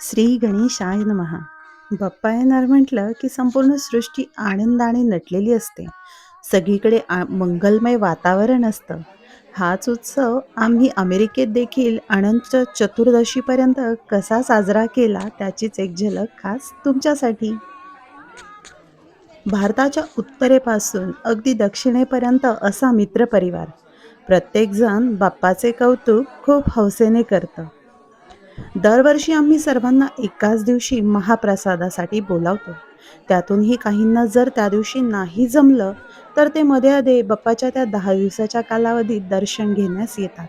श्री गणेशाय महा बाप्पा येणार म्हटलं की संपूर्ण सृष्टी आनंदाने नटलेली असते. सगळीकडे आ मंगलमय वातावरण असतं. हाच उत्सव आम्ही अमेरिकेत देखील अनंत चतुर्दशीपर्यंत कसा साजरा केला त्याचीच एक झलक खास तुमच्यासाठी. भारताच्या उत्तरेपासून अगदी दक्षिणेपर्यंत असा मित्रपरिवार. प्रत्येकजण बाप्पाचे कौतुक खूप हौसेने करतं. दरवर्षी आम्ही सर्वांना एकाच दिवशी महाप्रसादासाठी बोलावतो. त्यातूनही काहींना जर त्या दिवशी नाही जमलं तर ते मध्ये अधे बाप्पाच्या त्या दहा दिवसाच्या कालावधीत दर्शन घेण्यास येतात.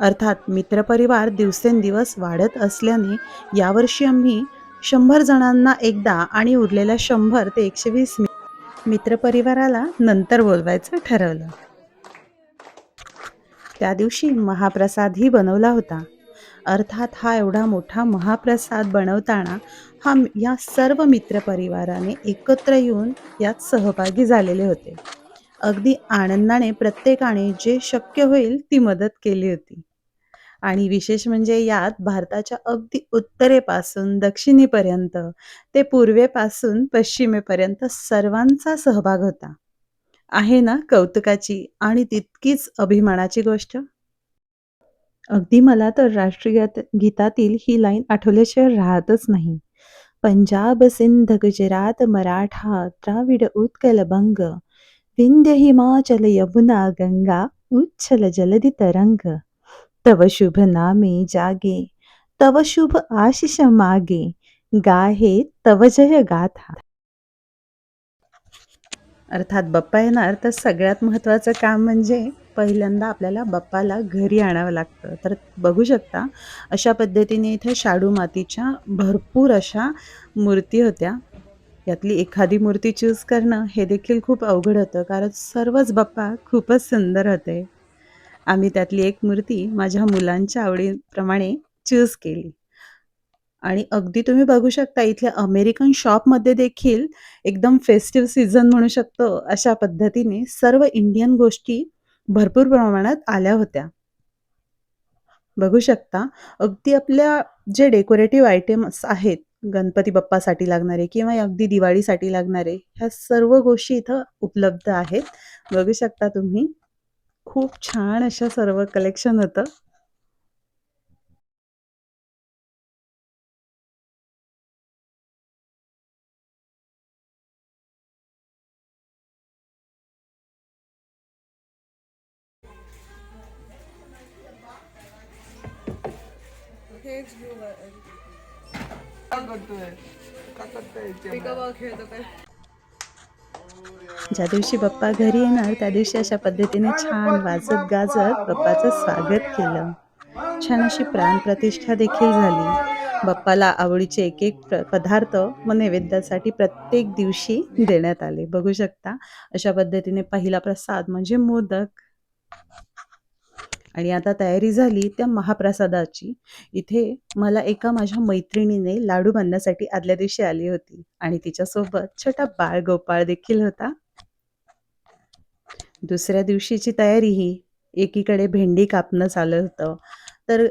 अर्थात मित्रपरिवार दिवसेंदिवस वाढत असल्याने यावर्षी आम्ही शंभर जणांना एकदा आणि उरलेल्या शंभर ते एकशे वीस मित्रपरिवाराला नंतर बोलवायचं ठरवलं. त्या दिवशी महाप्रसादही बनवला होता. अर्थात हा एवढा मोठा महाप्रसाद बनवताना हा या सर्व मित्रपरिवाराने एकत्र येऊन यात सहभागी झालेले होते. अगदी आनंदाने प्रत्येकाने जे शक्य होईल ती मदत केली होती. आणि विशेष म्हणजे यात भारताच्या अगदी उत्तरेपासून दक्षिणेपर्यंत ते पूर्वेपासून पश्चिमेपर्यंत सर्वांचा सहभाग होता. आहे ना कौतुकाची आणि तितकीच अभिमानाची गोष्ट? अगदी मला तर राष्ट्रीय गीतातील ही लाईन आठवल्याशिवाय राहतच नाही. पंजाब सिंध गुजरात मराठा द्राविड उत्कल बंग विंध्य हिमाचल यमुना गंगा उच्छल जलधि तरंग तव शुभ नामे जागे तव शुभ आशिष मागे गाहे तव जय गाथा. अर्थात बाप्पा येणार तर सगळ्यात महत्त्वाचं काम म्हणजे पहिल्यांदा आपल्याला बाप्पाला घरी आणावं लागतं. तर बघू शकता अशा पद्धतीने इथे शाडू मातीच्या भरपूर अशा मूर्ती होत्या. यातली एखादी मूर्ती चूज करणं हे देखील खूप अवघड होतं कारण सर्वच बाप्पा खूपच सुंदर होते. आम्ही त्यातली एक मूर्ती माझ्या मुलांच्या आवडीप्रमाणे चूज केली. आणि अगदी तुम्ही बघू शकता इथल्या अमेरिकन शॉपमध्ये देखील एकदम फेस्टिव्ह सीझन म्हणू शकतो अशा पद्धतीने सर्व इंडियन गोष्टी भरपूर प्रमाणात आल्या होत्या. बघू शकता अगदी आपल्या जे डेकोरेटिव्ह आयटेम्स आहेत गणपती बाप्पासाठी लागणारे किंवा अगदी दिवाळीसाठी लागणारे ह्या सर्व गोष्टी इथं उपलब्ध आहेत. बघू शकता तुम्ही खूप छान अशा सर्व कलेक्शन होतं. खेळतो काय ज्या दिवशी बाप्पा घरी येणार त्या दिवशी अशा पद्धतीने छान वाजत गाजत बाप्पाचं स्वागत केलं. छान अशी प्राणप्रतिष्ठा देखील झाली. बाप्पाला आवडीचे एक एक पदार्थ व नैवेद्यासाठी प्रत्येक दिवशी देण्यात आले. बघू शकता अशा पद्धतीने पहिला प्रसाद म्हणजे मोदक. आणि आता तयारी झाली त्या महाप्रसादाची. इथे मला एका माझ्या मैत्रिणीने लाडू बांधण्यासाठी आदल्या दिवशी आली होती आणि तिच्यासोबत छोटा बाळ गोपाळ देखील होता. दुसऱ्या दिवशीची तयारी ही एकीकडे भेंडी कापणं चालू होतं. तर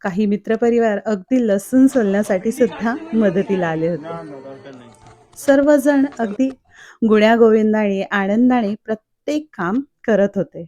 काही मित्रपरिवार अगदी लसूण सोलण्यासाठी सुद्धा मदतीला आले होते. सर्वजण अगदी गुण्यागोविंदाने आनंदाने प्रत्येक काम करत होते.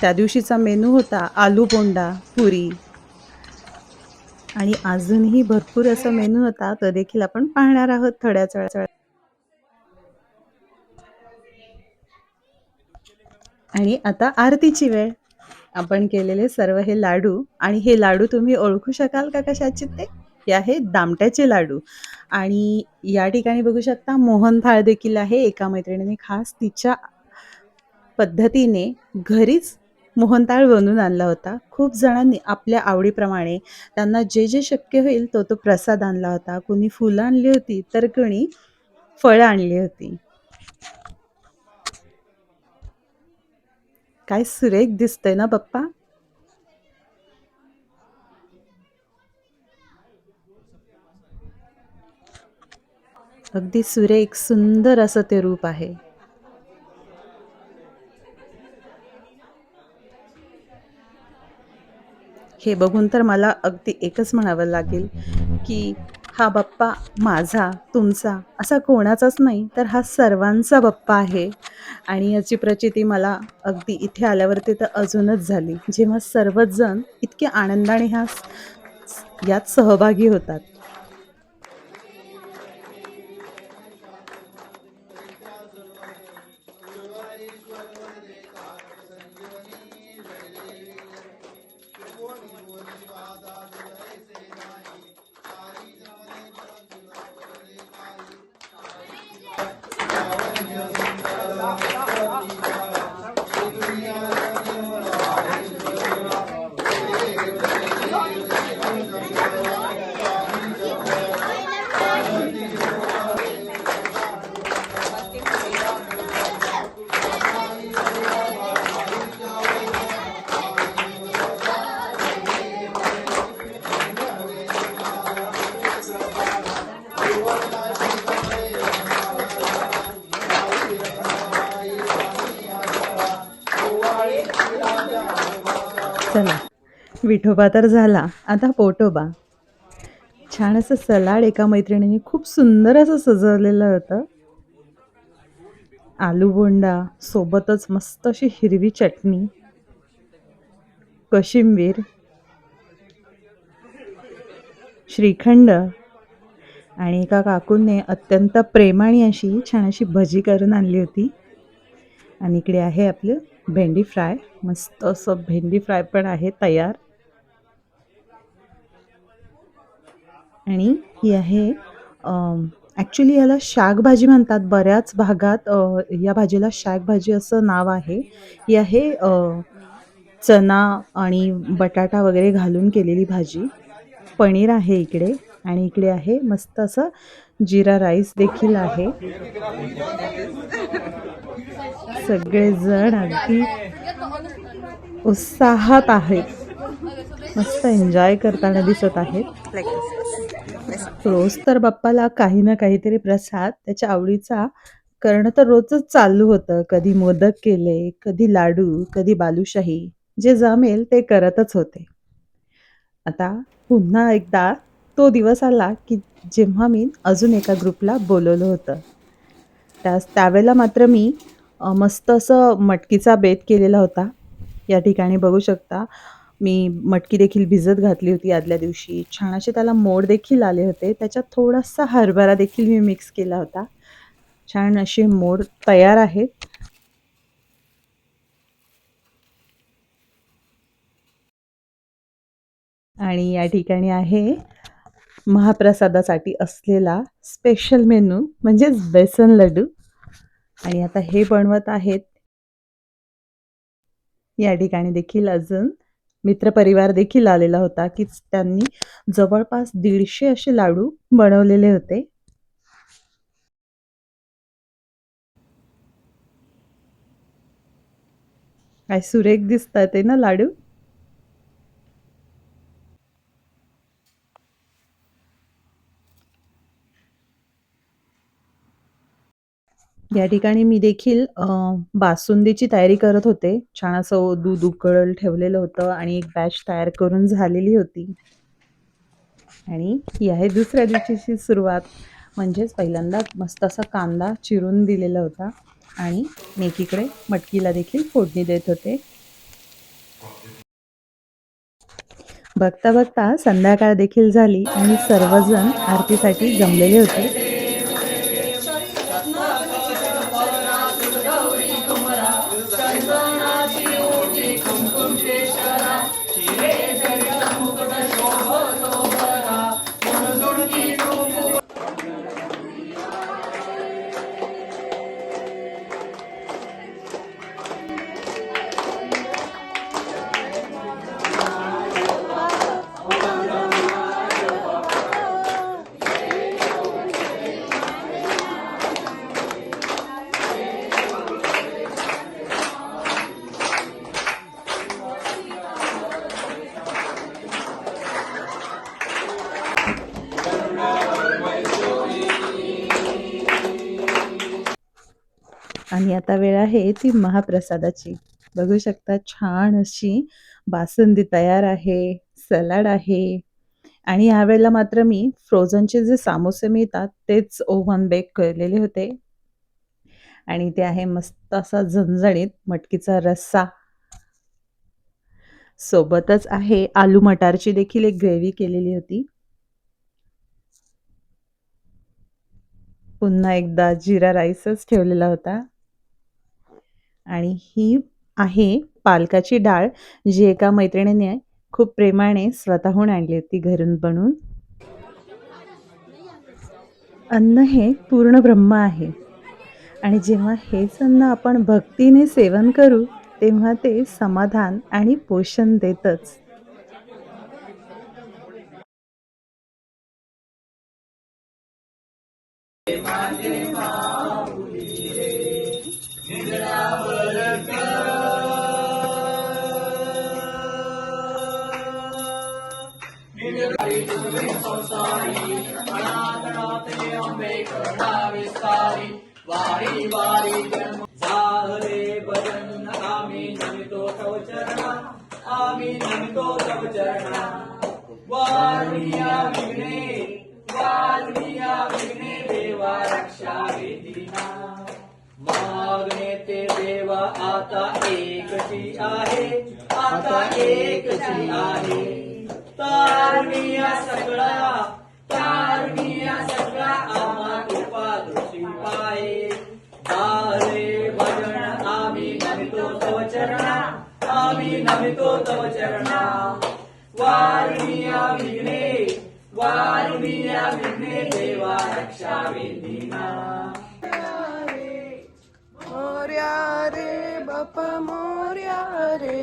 त्या दिवशीचा मेनू होता आलू बोंडा पुरी. आणि अजूनही भरपूर असा मेनू होता तो देखील आपण पाहणार आहोत थोड्याच वेळा आणि आता आरतीची वेळ. आपण केलेले सर्व हे लाडू आणि हे लाडू तुम्ही ओळखू शकाल का कशाचे ते? हे आहे दामट्याचे लाडू. आणि या ठिकाणी बघू शकता मोहनथाळ देखील आहे एका मैत्रिणीने खास तिच्या पद्धतीने घरीच मोहनताळ बनवून आणला होता. खूप जणांनी आपल्या आवडीप्रमाणे त्यांना जे जे शक्य होईल तो तो प्रसाद आणला होता. कुणी फुलं आणली होती तर कुणी फळं आणली होती. काय सुरेख दिसतंय ना बाप्पा अगदी सुरेख सुंदर असं ते रूप आहे. हे बघून तर मला अगदी एकच म्हणावं लागेल की हा बाप्पा माझा तुमचा असा कोणाचाच नाही तर हा सर्वांचा बाप्पा आहे. आणि याची प्रचिती मला अगदी इथे आल्यावरती तर अजूनच झाली. जेव्हा सर्वच जण इतके आनंदाने ह्या यात सहभागी होतात. चला. विठोबा तर झाला. आता पोटोबा. छान असं सलाड एका मैत्रिणीने खूप सुंदर असं सजवलेलं होतं. आलू बोंडा सोबतच मस्त अशी हिरवी चटणी कोशिंबीर श्रीखंड आणि एका काकूंनी अत्यंत प्रेमाने अशी छान अशी भजी करून आणली होती. आणि इकडे आहे आपलं भेंडी फ्राय. मस्त असं भेंडी फ्राय पण आहे तयार. आणि ही आहे ॲक्च्युली याला शाकभाजी म्हणतात. बऱ्याच भागात या भाजीला शाकभाजी असं नाव आहे. ही आहे चना आणि बटाटा वगैरे घालून केलेली भाजी. पनीर आहे इकडे आणि इकडे आहे मस्त असं जिरा राईस देखील आहे. सगळेजण अगदी उत्साहात आहेत. मस्त एन्जॉय करताना दिसत आहेत. रोज तर बाप्पाला काही ना काहीतरी प्रसाद त्याच्या आवडीचा करणं तर रोजच चालू होतं. कधी मोदक केले कधी लाडू कधी बालुशाही जे जमेल ते करतच होते. आता पुन्हा एकदा तो दिवस आला की जेव्हा मी अजून एका ग्रुपला बोलवलं होतं. त्या त्यावेळेला मात्र मी मस्त असं मटकीचा बेत केलेला होता. या ठिकाणी बघू शकता. मी मटकी देखील भिजत घातली होती आदल्या दिवशी. छान असे त्याला मोड देखील आले होते. त्याच्यात थोडासा हरभरा देखील मी मिक्स केला होता. छान असे मोड तयार आहेत. आणि या ठिकाणी आहे महाप्रसादासाठी असलेला स्पेशल मेनू म्हणजेच बेसन लड्डू. आणि आता हे बनवत आहेत. या ठिकाणी देखील अजून मित्रपरिवार देखील आलेला होता की त्यांनी जवळपास दीडशे असे लाडू बनवलेले होते. काय सुरेख दिसतात ते ना लाडू? या ठिकाणी मी देखील बासुंदीची तयारी करत होते. छान असं दूध उकळल ठेवलेलं होतं आणि एक बॅच तयार करून झालेली होती. आणि ही आहे दुसऱ्या दिवशीची सुरुवात. म्हणजेच पहिल्यांदा मस्त असा कांदा चिरून दिलेला होता आणि मी एकीकडे मटकीला देखील फोडणी देत होते. बघता बघता संध्याकाळ देखील झाली आणि सर्वजण आरतीसाठी जमलेले होते. आणि आता वेळ आहे ती महाप्रसादाची. बघू शकता छान अशी बासुंदी तयार आहे सलाड आहे. आणि यावेळेला मात्र मी फ्रोझनचे जे सामोसे मिळतात तेच ओव्हन बेक केलेले होते. आणि ते आहे मस्त असा झणझणीत मटकीचा रस्सा. सोबतच आहे आलू मटारची देखील एक ग्रेव्ही केलेली होती. पुन्हा एकदा जिरा राईसच ठेवलेला होता. आणि ही आहे पालकाची डाळ जी एका मैत्रिणीने खूप प्रेमाने स्वतःहून आणली होती घरून बनवून. अन्न हे पूर्ण ब्रह्म आहे. आणि जेव्हा हेच अन्न आपण भक्तीने सेवन करू तेव्हा ते समाधान आणि पोषण देतच. दुर्गुणी संसारी अनाथनाथे अंबे करुणा विस्तारी वारी वारी जन्म झाले भजन आम्ही नमितो तव चरणा. आम्ही नमितो तव चरणा. वारुणिया विघ्ने वारुणिया विघ्ने देवा रक्षा वेदिना मागणे ते देवा आता एकची आहे. आता एकची आहे. तारुणिया सगळा तारुणिया सगळा आम्हा कृपा दृष्टी पाये. आरे भजन आम्ही नमितो तव चरणा आम्ही नमितो तव चरणा. वारुणिया विघ्ने वारुणिया विघ्ने देवा रक्षा वेदिना मोर्या रे बापा मोर्या रे.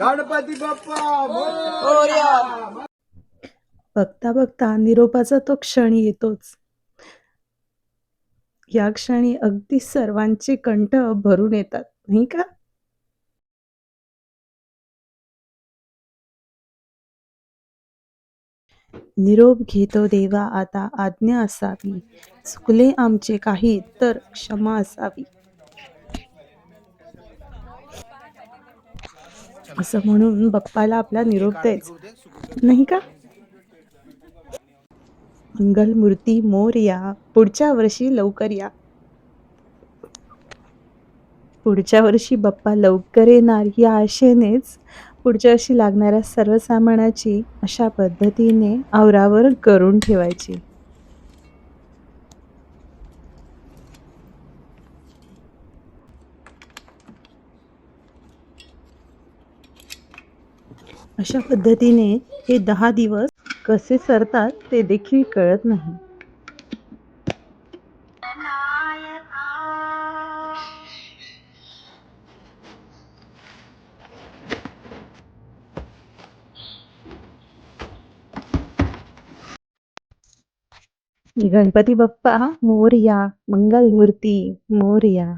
गणपती बाप्पा! मोर्या बघता बघता निरोपाचा तो क्षण येतोच. या क्षणी अगदी सर्वांचे कंठ भरून येतात नाही का? निरोप घेतो देवा आता आज्ञा असावी. चुकले आमचे काही तर क्षमा असावी. असं म्हणून बाप्पाला आपला निरोप द्यायचा. नाही का? मंगलमूर्ती मोरया पुढच्या वर्षी लवकर या. पुढच्या वर्षी बाप्पा लवकर येणार या आशेनेच पुढच्या वर्षी लागणाऱ्या सर्व सामानाची अशा पद्धतीने आवरावर करून ठेवायची. अशा पद्धतीने हे दहा दिवस कसे सरतात ते देखील कळत नाही. गणपती बाप्पा मोर्या मंगलमूर्ती मोर्या.